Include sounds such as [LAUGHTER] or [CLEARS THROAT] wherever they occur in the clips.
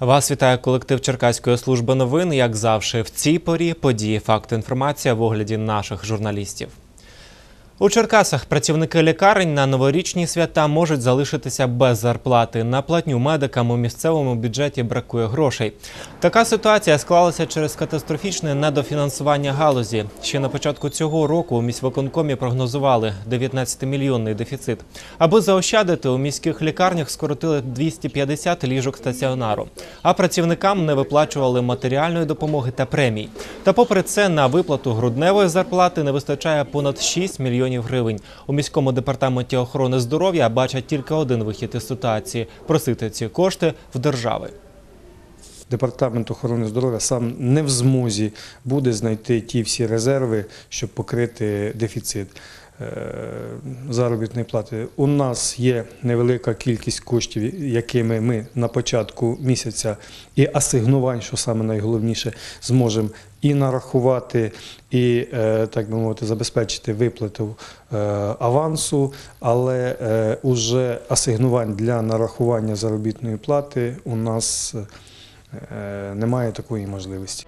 Вас вітає колектив Черкаської служби новин. Як завжди, в цій порі події, факти, інформація в огляді наших журналістів. У Черкасах працівники лікарень на новорічні свята можуть залишитися без зарплати. На платню медикам у місцевому бюджеті бракує грошей. Така ситуація склалася через катастрофічне недофінансування галузі. Ще на початку цього року у міськвиконкомі прогнозували 19-мільйонний дефіцит. Аби заощадити, у міських лікарнях скоротили 250 ліжок стаціонару, а працівникам не виплачували матеріальної допомоги та премій. Та попри це на виплату грудневої зарплати не вистачає понад 6 мільйонів гривень. У міському департаменті охорони здоров'я бачать тільки один вихід із ситуації просити ці кошти в держави. Департамент охорони здоров'я сам не в змозі буде знайти ті всі резерви, щоб покрити дефіцит е, заробітної плати. У нас є невелика кількість коштів, якими ми на початку місяця і асигнувань, що саме найголовніше, зможемо і нарахувати, і е, так би мовити, забезпечити виплату е, авансу, але е, уже асигнувань для нарахування заробітної плати у нас немає такої можливості.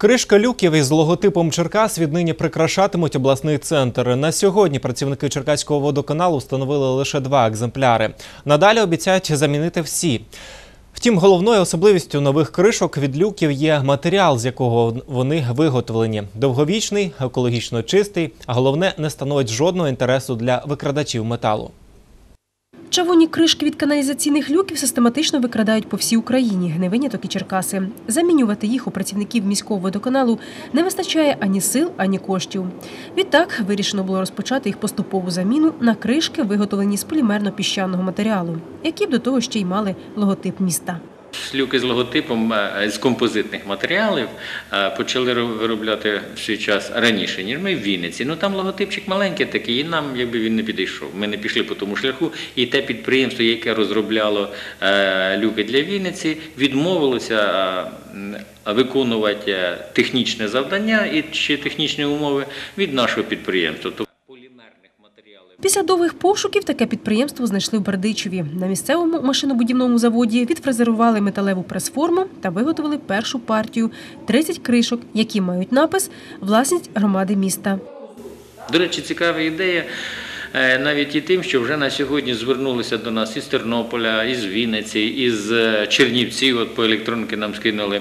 Кришка люків із логотипом Черкас віднині прикрашатимуть обласний центр. На сьогодні працівники Черкаського водоканалу встановили лише два екземпляри. Надалі обіцяють замінити всі. Втім, головною особливістю нових кришок від люків є матеріал, з якого вони виготовлені. Довговічний, екологічно чистий, а головне не становить жодного інтересу для викрадачів металу. Чавунні кришки від каналізаційних люків систематично викрадають по всій Україні, не виняток і Черкаси. Замінювати їх у працівників міського водоканалу не вистачає ані сил, ані коштів. Відтак вирішено було розпочати їх поступову заміну на кришки, виготовлені з полімерно-піщаного матеріалу, які б до того ще й мали логотип міста. Люки з логотипом е, з композитних матеріалів е, почали виробляти в свій час раніше, ніж ми в Вінниці. Ну там логотипчик маленький такий, і нам якби він не підійшов. Ми не пішли по тому шляху. І те підприємство, яке розробляло е, люки для Вінниці, відмовилося е, виконувати е, технічне завдання і чи технічні умови від нашого підприємства. Після довгих пошуків таке підприємство знайшли в Бердичеві. На місцевому машинобудівному заводі відфрезерували металеву прес-форму та виготовили першу партію 30 кришок, які мають напис Власність громади міста. До речі, цікава ідея. е, Навіть і тим, що вже на сьогодні звернулися до нас із Тернополя, із Вінниці, із е, Чернівців. От по електронки нам скинули.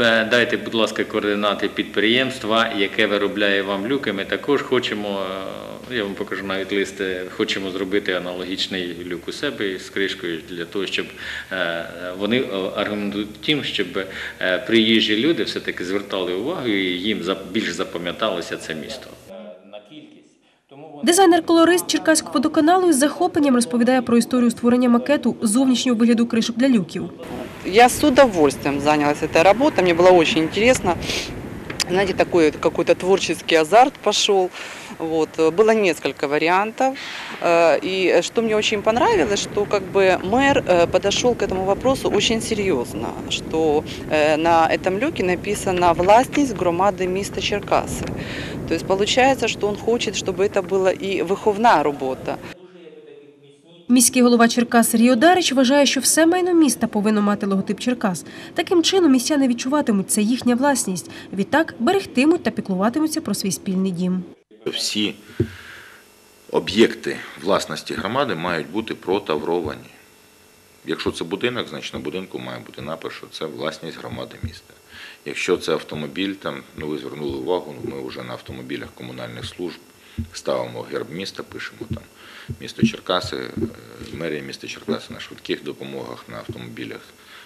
Е, Дайте, будь ласка, координати підприємства, яке виробляє вам люки. Ми також хочемо. Я вам покажу навіть лист. е, Хочемо зробити аналогічний люк у себе з кришкою для того, щоб е, вони е, аргументують тим, щоб е, приїжджі люди все-таки звертали увагу і їм за- більш запам'яталося це місто. Дизайнер-колорист Черкаського водоканалу із захопленням розповідає про історію створення макету зовнішнього вигляду кришок для люків. Я с удовольствием занялась этой работой, мне было очень интересно Знаете, такой какой-то творческий азарт пошел. Вот. Было несколько вариантов. Э, И что мне очень понравилось, что как бы мэр э, подошел к этому вопросу очень серьезно, что э, на этом люке написано «Властність громади міста Черкаси». То есть получается, что он хочет, чтобы это была и виховна робота. Міський голова Черкас Сергій Одарич вважає, що все майно міста повинно мати логотип Черкас. Таким чином містяни відчуватимуть це їхня власність. Відтак берегтимуть та піклуватимуться про свій спільний дім. Всі об'єкти власності громади мають бути протавровані. Якщо це будинок, значить на будинку має бути напис, що це власність громади міста. Якщо це автомобіль, там, ну ви звернули увагу, ми вже на автомобілях комунальних служб ставимо герб міста, пишемо там місто Черкаси, е, мерія міста Черкаси на швидких допомогах, на автомобілях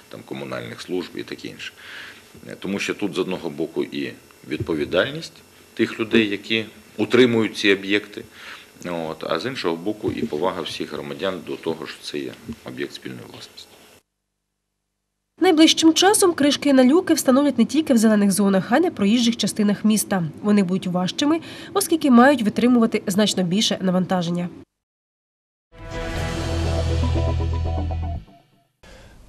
там, комунальних служб і таке інше. Е, Тому що тут з одного боку і відповідальність тих людей, які утримують ці об'єкти, от, а з іншого боку і повага всіх громадян до того, що це є об'єкт спільної власності. Найближчим часом кришки на люки встановлять не тільки в зелених зонах, а й на проїжджих частинах міста. Вони будуть важчими, оскільки мають витримувати значно більше навантаження.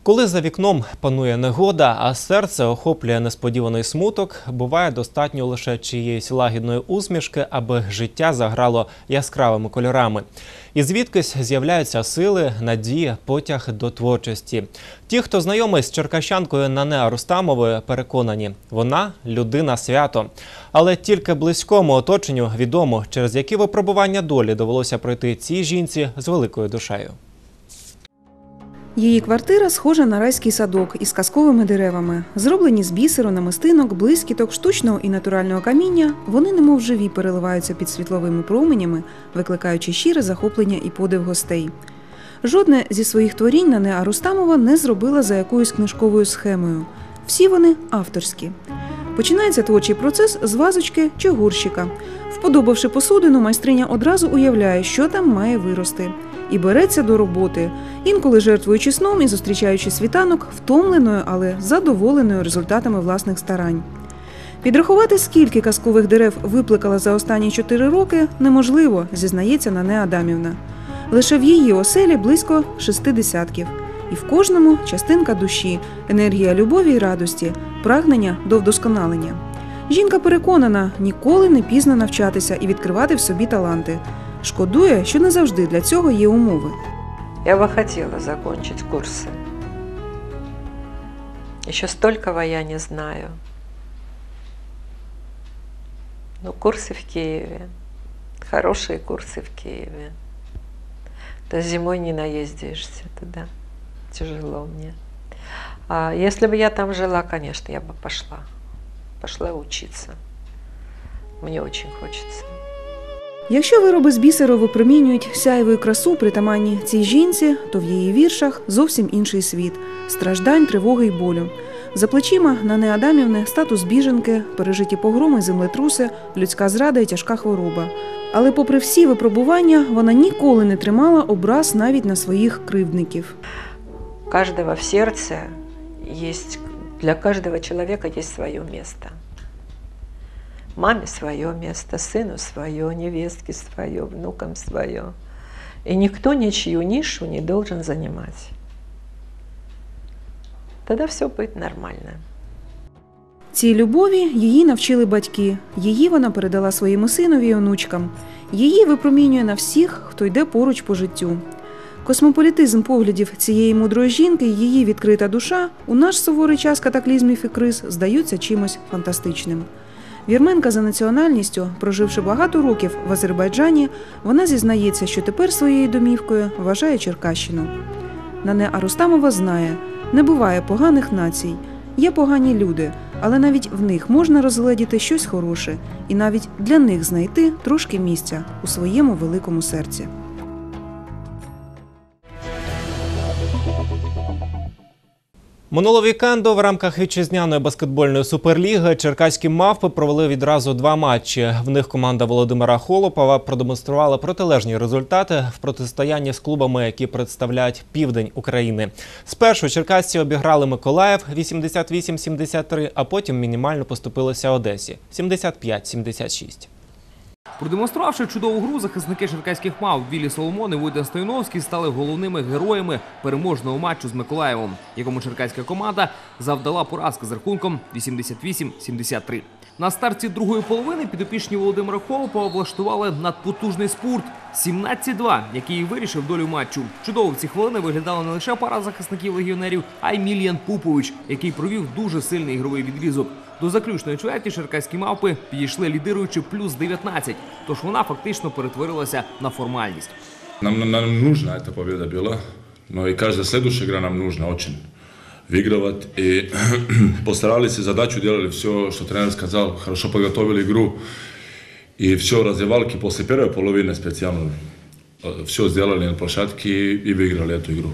Коли за вікном панує негода, а серце охоплює несподіваний смуток, буває достатньо лише чиєїсь лагідної усмішки, аби життя заграло яскравими кольорами. І звідкись з'являються сили, надія, потяг до творчості. Ті, хто знайомий з черкащанкою Нане Рустамовою, переконані, вона людина свято. Але тільки близькому оточенню відомо, через які випробування долі довелося пройти цій жінці з великою душею. Її квартира схожа на райський садок із казковими деревами. Зроблені з бісеру, намистинок, блискіток, штучного і натурального каміння, вони немов живі переливаються під світловими променями, викликаючи щире захоплення і подив гостей. Жодне зі своїх творінь Нане Арустамова не зробила за якоюсь книжковою схемою. Всі вони авторські. Починається творчий процес з вазочки чи горщика. Вподобавши посудину, майстриня одразу уявляє, що там має вирости, і береться до роботи, інколи жертвуючи сном і зустрічаючи світанок, втомленою, але задоволеною результатами власних старань. Підрахувати, скільки казкових дерев випликала за останні чотири роки, неможливо, зізнається Нане Адамівна. Лише в її оселі близько шести десятків. І в кожному частинка душі, енергія любові й радості, прагнення до вдосконалення. Жінка переконана ніколи не пізно навчатися і відкривати в собі таланти. Шкодує, що не завжди для цього є умови. Я бы хотела закончить курсы. Еще столького я не знаю. Но курсы в Киеве, хорошие курсы в Киеве. Да зимой не наездишься туда. Тяжело мне. А если бы я там жила, конечно, я бы пошла. Пошла учиться. Мне очень хочется. Якщо вироби з бісеру випромінюють сяєву красу притаманні цій жінці, то в її віршах зовсім інший світ страждань, тривоги й болю. За плечима Нани Адамівни статус біженки, пережиті погроми, землетруси, людська зрада і тяжка хвороба. Але, попри всі випробування, вона ніколи не тримала образ навіть на своїх кривдників. У каждого в сердце есть, для каждого человека есть свое место. Маме свое место, сыну свое, невестке свое, внукам свое. И никто ничью нишу не должен занимать. Тогда все будет нормально. Цій любові її навчили батьки. Її вона передала своєму синові і онучкам. Її випромінює на всіх, хто йде поруч по життю. Космополітизм поглядів цієї мудрої жінки, її відкрита душа у наш суворий час катаклізмів і криз здаються чимось фантастичним. Вірменка за національністю, проживши багато років в Азербайджані, вона зізнається, що тепер своєю домівкою вважає Черкащину. Нане Арустамова знає, не буває поганих націй, є погані люди, але навіть в них можна розгледіти щось хороше і навіть для них знайти трошки місця у своєму великому серці. Минулого вікенду в рамках вітчизняної баскетбольної суперліги черкаські мавпи провели відразу два матчі. В них команда Володимира Холопова продемонструвала протилежні результати в протистоянні з клубами, які представляють південь України. Спершу черкасці обіграли Миколаїв 88-73, а потім мінімально поступилися Одесі 75-76. Продемонструвавши чудову гру, захисники черкаських мав Вілі Соломон і Войден Стояновський стали головними героями переможного матчу з Миколаєвом, якому черкаська команда завдала поразки з рахунком 88-73. На старті другої половини підопічні Володимира Холопа облаштували надпотужний спорт 17-2, який і вирішив долю матчу. Чудово в ці хвилини виглядала не лише пара захисників легіонерів, а й Мільян Пупович, який провів дуже сильний ігровий відрізок. До заключної чверті черкаські мавпи підійшли лідируючи плюс 19, тож вона фактично перетворилася на формальність. Нам, нам нужна эта победа была, но и каждая следующая игра нам нужна очень выигрывать. И [CLEARS THROAT] постарались и задачу делали все, что тренер сказал, хорошо подготовили игру. И все раздевалки после первой половины специально все сделали на площадке и выиграли эту игру.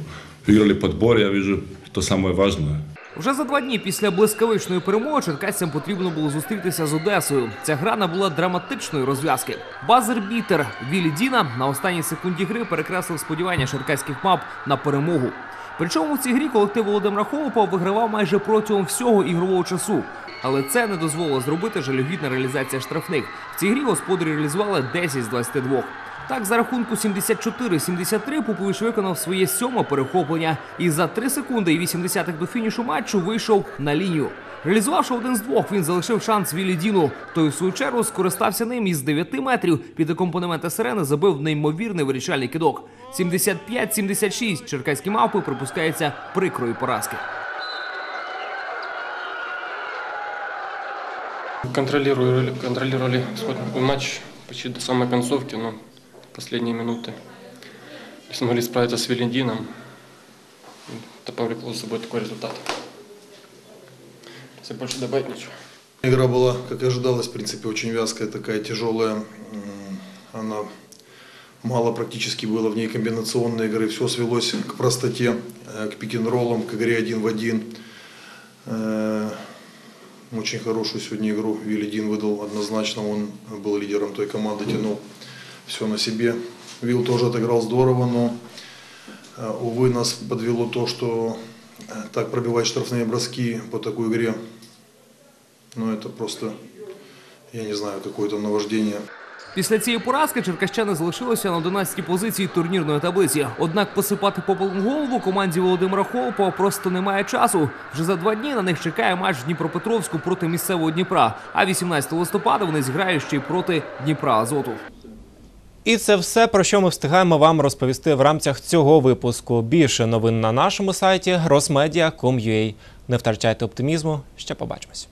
Выиграли подбор, я вижу, то самое важное. Вже за два дні після блискавичної перемоги черкасцям потрібно було зустрітися з Одесою. Ця гра набула драматичної розв'язки. Базер-бітер Вілі Діна на останній секунді гри перекреслив сподівання черкаських мап на перемогу. Причому в цій грі колектив Володимира Холопова вигравав майже протягом всього ігрового часу. Але це не дозволило зробити жалюгідна реалізація штрафних. В цій грі господарі реалізували 10 з 22. Так, за рахунку 74-73 Попович виконав своє сьоме перехоплення і за 3 секунди і 80 до фінішу матчу вийшов на лінію. Реалізувавши один з двох, він залишив шанс Вілі Діну. Той, в свою чергу, скористався ним і з 9 метрів під акомпанементи сирени забив неймовірний вирішальний кидок. 75-76 черкаські мавпи припускаються прикрої поразки. Контролировали, контролировали исходный матч почти до самой концовки, но последние минуты не смогли справиться с Велендином. Это повлекло за собой такой результат. Если больше добавить ничего. Игра была, как и ожидалось, в принципе, очень вязкая, такая тяжелая. Она мало практически было в ней комбинационной игры. Все свелось к простоте, э, к пик-н-роллам, к игре один в один. Э, Очень хорошую сегодня игру Вилли выдал однозначно. Он был лидером той команды, тянул все на себе. Вилл тоже отыграл здорово, но, э, увы, нас подвело то, что так пробивать штрафные броски по такой игре ну, это просто, я не знаю, какое-то наваждение. Після цієї поразки черкащани залишилися на 11-й позиції турнірної таблиці. Однак посипати попелом голову команді Володимира Холопова просто немає часу. Вже за два дні на них чекає матч Дніпропетровську проти місцевого Дніпра. А 18 листопада вони зіграють ще й проти Дніпра Азоту. І це все, про що ми встигаємо вам розповісти в рамках цього випуску. Більше новин на нашому сайті rosmedia.com.ua. Не втрачайте оптимізму. Ще побачимось.